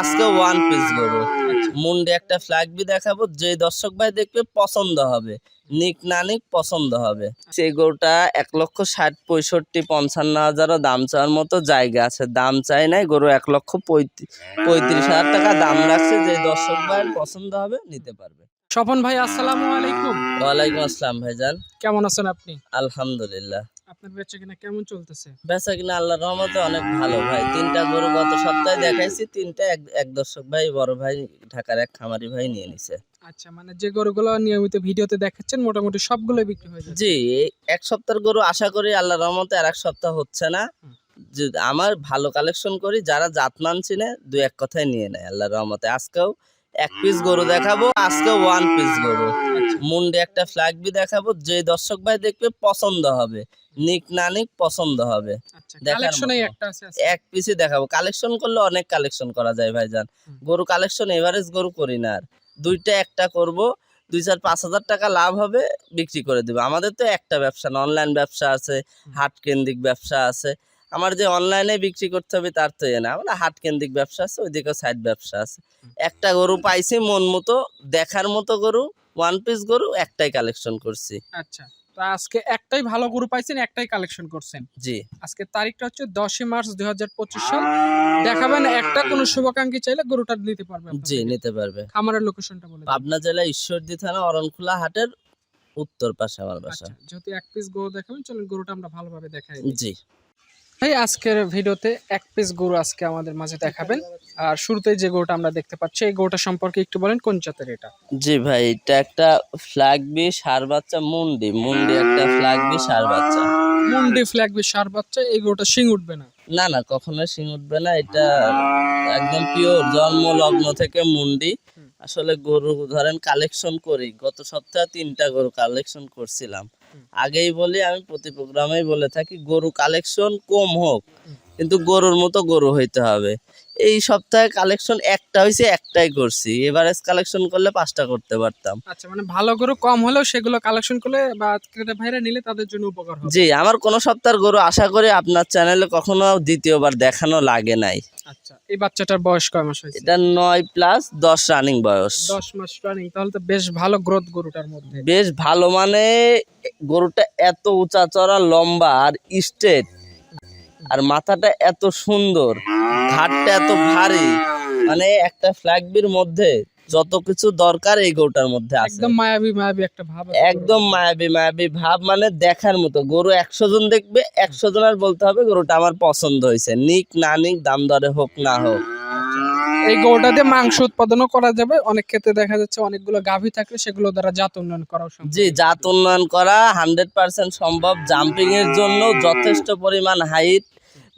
আজকে one piece গরু। মুন্ডে একটা ফ্ল্যাগ বি দেখাবো যে দর্শক ভাই দেখবে পছন্দ হবে। নিক না নিক পছন্দ হবে। সেই গরুটা এক লক্ষ ষাট পঁয়ষট্টি পঞ্চান্ন হাজারও দাম চাওয়ার মতো জায়গা আছে। দাম চাই নাই গরু এক লক্ষ পঁয়ত্রিশ পঁয়ত্রিশ হাজার টাকা দাম রাখছে যে দর্শক ভাইয়ের পছন্দ হবে নিতে পারবে। স্বপন ভাই আসসালামু আলাইকুম। ওয়ালাইকুম আসসালাম ভাইজান। কেমন আছেন আপনি? আলহামদুলিল্লাহ। আপনার বেচা কিনা কেমন চলতেছে? বেচা কিনা আল্লাহর রহমতে অনেক ভালো ভাই। তিনটা গরু গত সপ্তাহে দেখাইছি তিনটা এক এক দর্শক ভাই বড় ভাই ঢাকার এক খামারি ভাই নিয়ে নিছে। আচ্ছা মানে যে গরুগুলো নিয়মিত ভিডিওতে দেখাচ্ছেন মোটামুটি সবগুলো বিক্রি হয়ে যাচ্ছে। জি এক সপ্তাহের গরু আশা করি আল্লাহর রহমতে আর এক সপ্তাহ হচ্ছে না। যে আমার ভালো কালেকশন করি যারা জাত জাতমান চিনে দু এক কথায় নিয়ে নেয় আল্লাহর রহমতে। আজকেও এক পিস গরু দেখাবো আজকে ওয়ান পিস গরু। আচ্ছা, মুন্ডে একটা ফ্ল্যাগ বি দেখাবো যে দর্শক ভাই দেখবে পছন্দ হবে। নিক না নিক পছন্দ হবে। আচ্ছা আজকে। এক পিসই দেখাবো। কালেকশন করলে অনেক কালেকশন করা যায় ভাইজান। গরু কালেকশন এভারেজ গরু করি না আর। দুইটা একটা করব দুই চার পাঁচ হাজার টাকা লাভ হবে বিক্রি করে দেবো। আমাদের তো একটা ব্যবসা না অনলাইন ব্যবসা আছে হাট কেন্দ্রিক ব্যবসা আছে। আমার যে অনলাইনে বিক্রি করতে হবে তার তো এ না। আমার হাট কেন্দ্রিক ব্যবসা আছে ওইদিকে সাইড ব্যবসা আছে। একটা গরু পাইছি মন মতো দেখার মতো গরু ওয়ান পিস গরু একটাই কালেকশন করছি। আচ্ছা তো আজকে একটাই ভালো গরু পাইছেন একটাই কালেকশন করছেন। জি। আজকে তারিখটা হচ্ছে দশই মার্চ দুই হাজার পঁচিশ সাল। দেখাবেন একটা কোনো শুভাকাঙ্ক্ষী চাইলে গরুটা নিতে পারবে জি নিতে পারবে। খামারের লোকেশনটা বলে পাবনা জেলা ঈশ্বরদী থানা অরণখোলা হাটের উত্তর পাশে আমার বাসা। আচ্ছা যেহেতু এক পিস গরু দেখাবেন চলুন গরুটা আমরা ভালোভাবে দেখাই জি। আজকের ভিডিওতে এক পিস গরু আজকে আমাদের মাঝে দেখাবেন। আর শুরুতে যে গরুটা আমরা দেখতে পাচ্ছি এই গরুটা সম্পর্কে একটু বলেন কোন জাতের এটা? জি ভাই এটা একটা ফ্ল্যাগ বি সার বাচ্চা মুন্ডি। মুন্ডি একটা ফ্ল্যাগ বি সার বাচ্চা। মুন্ডি ফ্ল্যাগ বি সার বাচ্চা এই গরুটা শিং উঠবে না? না না কখনো শিং উঠবে না এটা একদম পিওর জন্ম লগ্ন থেকে মুন্ডি। আসলে গরু ধরেন কালেকশন করি গত সপ্তাহে তিনটা গরু কালেকশন করছিলাম। আগেই বলি আমি প্রতি প্রোগ্রামেই বলে থাকি গরু কালেকশন কম হোক কিন্তু গরুর মতো গরু হইতে হবে। এই সপ্তাহে কালেকশন একটা হয়েছে একটাই করছি। এভারেজ কালেকশন করলে পাঁচটা করতে পারতাম। আচ্ছা মানে ভালো গরু কম হলেও সেগুলো কালেকশন করলে বা ক্রেতা ভাইরা নিলে তাদের জন্য উপকার হবে। জি আমার কোনো সপ্তাহের গরু আশা করি আপনার চ্যানেলে কখনো দ্বিতীয়বার দেখানো লাগে নাই। আচ্ছা এই বাচ্চাটার বয়স কয় মাস হয়েছে? এটা নয় প্লাস দশ রানিং বয়স। দশ মাস রানিং তাহলে তো বেশ ভালো গ্রোথ গরুটার মধ্যে। বেশ ভালো মানে গরুটা এত উঁচা চড়া লম্বা আর স্ট্রেট আর মাথাটা এত সুন্দর ঘাটটা এত ভারী। মানে একটা ফ্ল্যাগবির মধ্যে যত কিছু দরকার এই গরুটার মধ্যে আছে। একদম মায়াবী মায়াবী একটা ভাব একদম মায়াবী মায়াবী ভাব মানে দেখার মতো। গরু একশো জন দেখবে একশো জনের বলতে হবে গরুটা আমার পছন্দ হয়েছে। নিক না নিক দাম দরে হোক না হোক। এই গরুটা দিয়ে মাংস উৎপাদনও করা যাবে। অনেক ক্ষেত্রে দেখা যাচ্ছে অনেকগুলো গাভী থাকলে সেগুলো দ্বারা জাত উন্নয়ন করা সম্ভব। জি জাত উন্নয়ন করা হান্ড্রেড পার্সেন্ট সম্ভব। জাম্পিং এর জন্য যথেষ্ট পরিমাণ হাইট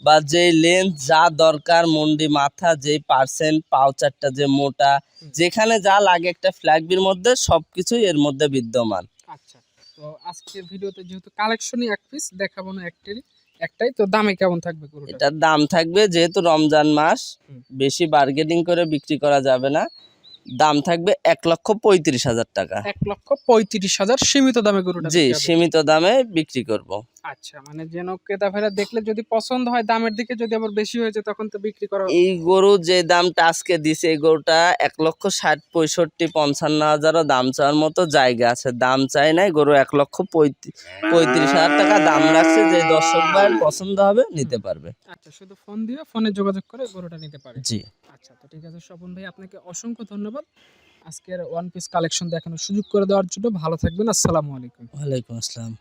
বা যে লেন্থ যা দরকার মন্ডি মাথা যে পার্সেন্ট পাউচারটা যে মোটা যেখানে যা লাগে একটা ফ্ল্যাগবির মধ্যে সবকিছুই এর মধ্যে বিদ্যমান। আচ্ছা তো আজকের ভিডিওতে যেহেতু কালেকশনই এক পিস দেখাবো না একটারই একটাই তো দামে কেমন থাকবে এটার দাম থাকবে যেহেতু রমজান মাস বেশি বার্গেনিং করে বিক্রি করা যাবে না। দাম থাকবে এক লক্ষ পঁয়ত্রিশ হাজার টাকা। এক লক্ষ পঁয়ত্রিশ হাজার সীমিত দামে গরুটা জি সীমিত দামে বিক্রি করব। আচ্ছা মানে যেন ক্রেতা ভাইরা দেখলে যদি পছন্দ হয় দামের দিকে যদি আবার বেশি হয়েছে তখন তো বিক্রি করা এই গরু যে দামটা আজকে দিছে এই গরুটা এক লক্ষ ষাট পঁয়ষট্টি পঞ্চান্ন হাজারও দাম চাওয়ার মতো জায়গা আছে। দাম চাই নাই গরু এক লক্ষ পঁয়ত্রিশ হাজার টাকা দাম রাখছে যে দর্শক ভাইয়ের পছন্দ হবে নিতে পারবে। আচ্ছা শুধু ফোন দিয়ে ফোনে যোগাযোগ করে গরুটা নিতে পারে জি। আচ্ছা তো ঠিক আছে স্বপন ভাই আপনাকে অসংখ্য ধন্যবাদ। আজকের ওয়ান পিস কালেকশন দেখানোর সুযোগ করে দেওয়ার জন্য ভালো থাকবেন আসসালামু আলাইকুম। ওয়ালাইকুম আসসালাম।